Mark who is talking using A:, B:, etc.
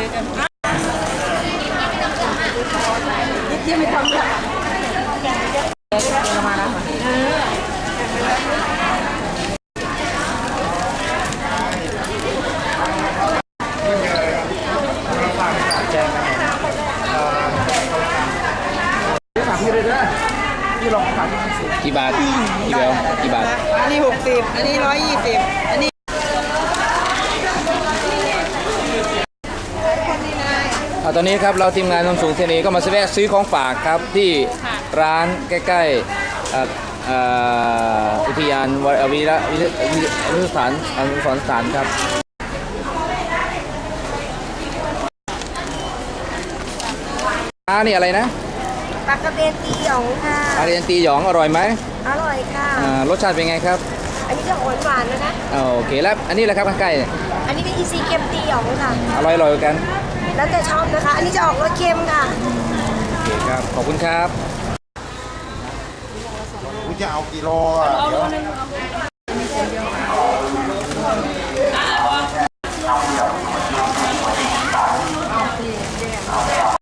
A: ที่ไม่ทำค่ะมาแล้วถามพี่เละพี่ลองถา
B: กี่บาทกี่เบลกี่บาท
A: อันนี้หกสิบอันนี้ร้อยยี่สิบอันนี้
B: อ่า ตอนนี้ครับเราทีมงานนมสูงเทนีก็มาแวะซื้อของฝากครับที่ร้านใกล้ๆเอ่อเอ่ออุทยานวรวีระวิทวิทยสถานอนุสรณ์สถานครับร้านนี่อะไรนะ
C: ปลากระเบนตีหยองค่ะ
B: อาเรียนตีหยองอร่อยไหม
C: อร่อยค่ะ
B: อ่ารสชาติเป็นไงครับ
C: อันนี้จะหวานหวานๆแล้วนะ
B: อ่าโอเคแล้วอันนี้แหละครับใกล้
C: อันนี้ก็อีซีเค็มตีหยองค่ะ
B: ๆอร่อยอร่อยกัน
C: แล้วแต่ชอบนะคะ อันนี้จะออกรสเค็มค่ะ
B: โอเคครับ ขอบคุณครับ
D: คุณจะเอากี่โลอะเดี๋ยว